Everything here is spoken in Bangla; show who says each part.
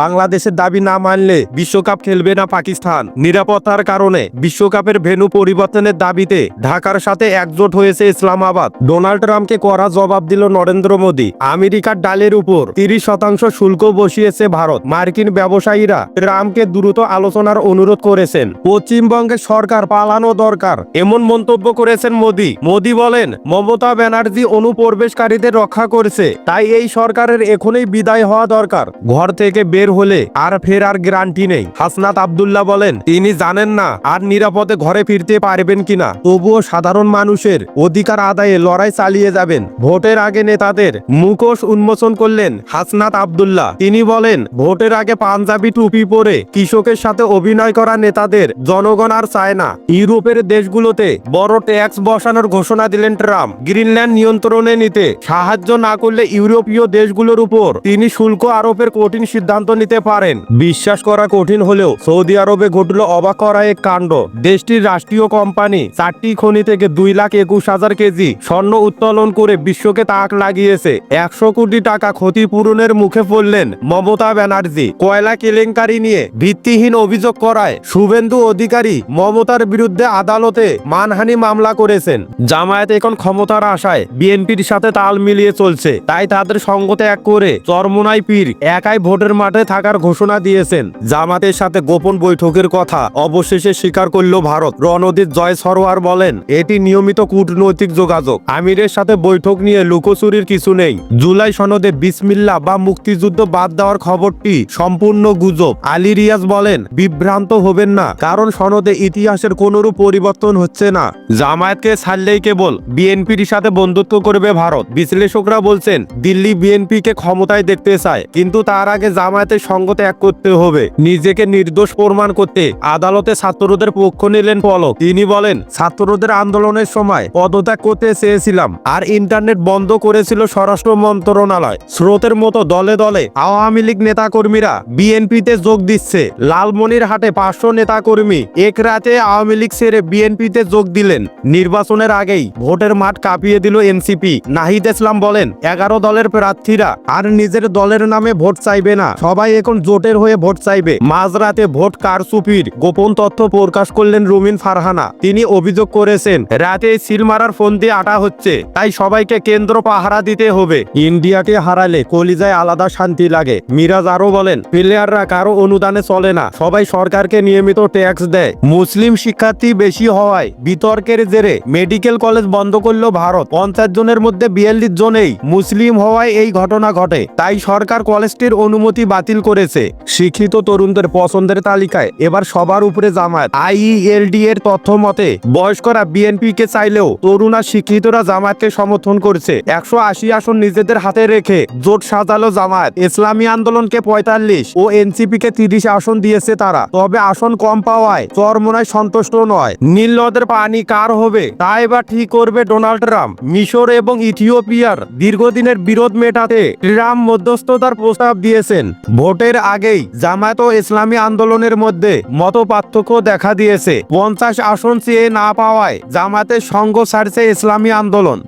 Speaker 1: বাংলাদেশের দাবি না মানলে বিশ্বকাপ খেলবে না পাকিস্তান। নিরাপত্তার কারণে বিশ্বকাপের ভেন্যু পরিবর্তনের দাবিতে ঢাকার সাথে একজোট হয়েছে ইসলামাবাদ। ডোনাল্ড ট্রাম্পকে কড়া জবাব দিল নরেন্দ্র মোদী। আমেরিকার ডালের উপর তিরিশ শতাংশ শুল্ক বসিয়েছে ভারত। মার্কিন ব্যবসায়ীরা ট্রাম্পকে দ্রুত আলোচনার অনুরোধ করেছেন। পশ্চিমবঙ্গের সরকার পালানো দরকার, এমন মন্তব্য করেছেন মোদী। মোদী বলেন, মমতা ব্যানার্জি অনুপ্রবেশকারীদের রক্ষা করেছে, তাই এই সরকারের এখনই বিদায় হওয়া দরকার। ঘর থেকে বের হলে আর ফেরার গ্যারান্টি নেই। হাসনাত আব্দুল্লাহ বলেন তিনি জানেন না আর নিরাপদে ঘরে ফিরতে পারবেন কিনা। তবুও সাধারণ মানুষের অধিকার আদায়ে লড়াই চালিয়ে যাবেন। ভোটের আগে নেতাদের মুখোশ উন্মোচন করলেন হাসনাত আব্দুল্লাহ। তিনি বলেন, ভোটের আগে পাঞ্জাবি টুপি পরে কৃষকের সাথে অভিনয় করা নেতাদের জনগণ আর চায় না। ইউরোপের দেশগুলোতে বড় ট্যাক্স বসানোর ঘোষণা দিলেন ট্রাম্প। গ্রিনল্যান্ড নিয়ন্ত্রণে নিতে সাহায্য না করলে ইউরোপীয় দেশগুলোর উপর তিনি শুল্ক আরোপের কঠিন সিদ্ধান্ত নিতে পারেন। বিশ্বাস করা কঠিন হলেও সৌদি আরবে ঘটল অবাক করা এক কাণ্ড। দেশটির রাষ্ট্রীয় কোম্পানি চারটি খনি থেকে দুই লাখ একুশ হাজার কেজি স্বর্ণ উত্তোলন করে বিশ্বকে তাক লাগিয়েছে। একশো কোটি টাকা ক্ষতিপূরণের মুখে পড়লেন মমতা ব্যানার্জি। কয়লা কেলেঙ্কারি নিয়ে ভিত্তিহীন অভিযোগ করায় শুভেন্দু অধিকারী মমতার বিরুদ্ধে আদালতে মানহানি মামলা করেছেন। জামায়াত এখন ক্ষমতার আশায় বিএনপির সাথে তাল মিলিয়ে চলছে। তাই তাদের সঙ্গ ত্যাগ করে চরমোনাই পীর একাই ভোটের মাঠে থাকার ঘোষণা দিয়েছেন। জামাতের সাথে গোপন বৈঠকের কথা অবশেষে স্বীকার করল ভারত। রণদীপ জয় সরোয়ার বলেন, এটি নিয়মিত কূটনৈতিক যোগাযোগ। আমিরের সাথে বৈঠক নিয়ে লুকোচুরির কিছু নেই। জুলাই সনদে বিসমিল্লা বা মুক্তিযুদ্ধ বাদ দেওয়ার খবরটি সম্পূর্ণ গুজব। আলী রিয়াজ বলেন, বিভ্রান্ত হবেন না, কারণ সনদে ইতিহাসের কোনরূপ পরিবর্তন হচ্ছে না। জামায়াতকে ছাড়লেই কেবল বিএনপির সাথে বন্ধুত্ব করবে ভারত। বিশ্লেষকরা বলছেন, দিল্লি বিএনপিকে ক্ষমতায় দেখতে চায়, কিন্তু তার আগে জামায়াতের সঙ্গ ত্যাগ করতে হবে। নিজেকে নির্দোষ প্রমাণ করতে আদালতে ছাত্রদের পক্ষ নিলেন পলক। তিনি বলেন, ছাত্রদের আন্দোলনের সময় পদত্যাগ করতে চেয়েছিলাম আর ইন্টারনেট বন্ধ করেছিল স্বরাষ্ট্র মন্ত্রণালয়। স্রোতের মতো দলে দলে আওয়ামী লীগ নেতাকর্মীরা বিএনপিতে যোগ দিচ্ছে। লালমনিরহাটে পাঁচশো নেতাকর্মী এক রাতে আওয়ামী লীগ ছেড়ে বিএনপিতে যোগ দিলেন। নির্বাচনের আগেই ভোটের মাঠ কাঁপিয়ে দিল এনসিপি। নাহিদ ইসলাম বলেন, এগারো দলের প্রার্থীরা আর নিজের দলের নামে ভোট চাইবে না। সবাই এখন জোটের হয়ে ভোট চাইবে। মাঝরাতে ভোট কারচুপির গোপন তথ্য প্রকাশ করলেন রুমিন ফারহানা। তিনি অভিযোগ করেছেন, রাতে সিল মারার ফোন দিয়ে আটা হচ্ছে, তাই সবাইকে কেন্দ্র পাহারা দিতে হবে। ইন্ডিয়াকে হারালে কলিজায় আলাদা শান্তি লাগে। মিরাজ আরও বলেন, প্লেয়াররা কারও অনুদানে চলে না, সবাই সরকারকে নিয়মিত ট্যাক্স দেয়। মুসলিম শিক্ষার্থী বেশি হওয়ায় বিতর্কের জেরে মেডিকেল কলেজ বন্ধ করল ভারত। পঞ্চাশ জনের মধ্যে বিয়াল্লিশ জনেই মুসলিম হওয়ায় এই ঘটনা ঘটে, তাই সরকার কলেজটির অনুমতি বাতিল করেছে। শিক্ষিত তরুণদের পছন্দের তালিকায় এবার সবার উপরে জামায়াত। আইইএলডি এর তথ্য মতে, বয়স্করা বিএনপি কে চাইলেও তরুণা শিক্ষিতরা জামায়াতকে সমর্থন করছে। একশো আশি আসন নিজেদের হাতে রেখে জোট সাজালো জামায়াত। ইসলামী আন্দোলনকে পঁয়তাল্লিশ ও এনসিপি কে তিরিশ আসন দিয়েছে তারা। তবে আসন কম পাওয়ায় চরমোনায় সন্তুষ্ট নয়। নীল নদের পানি কার হবে? তা এবার ঠিক করবে ডোনাল্ড ট্রাম্প। মিশর এবং ইথিওপিয়ার দীর্ঘদিনের বিরোধ মেটাতে ট্রাম্প মধ্যস্থতার প্রস্তাব দিয়েছেন। ভোটের আগেই জামায়াত ও ইসলামী আন্দোলনের মধ্যে মত পার্থক্য দেখা দিয়েছে। পঞ্চাশ আসন চেয়ে না পাওয়ায় জামায়াতের সঙ্গ ছাড়ছে ইসলামী আন্দোলন।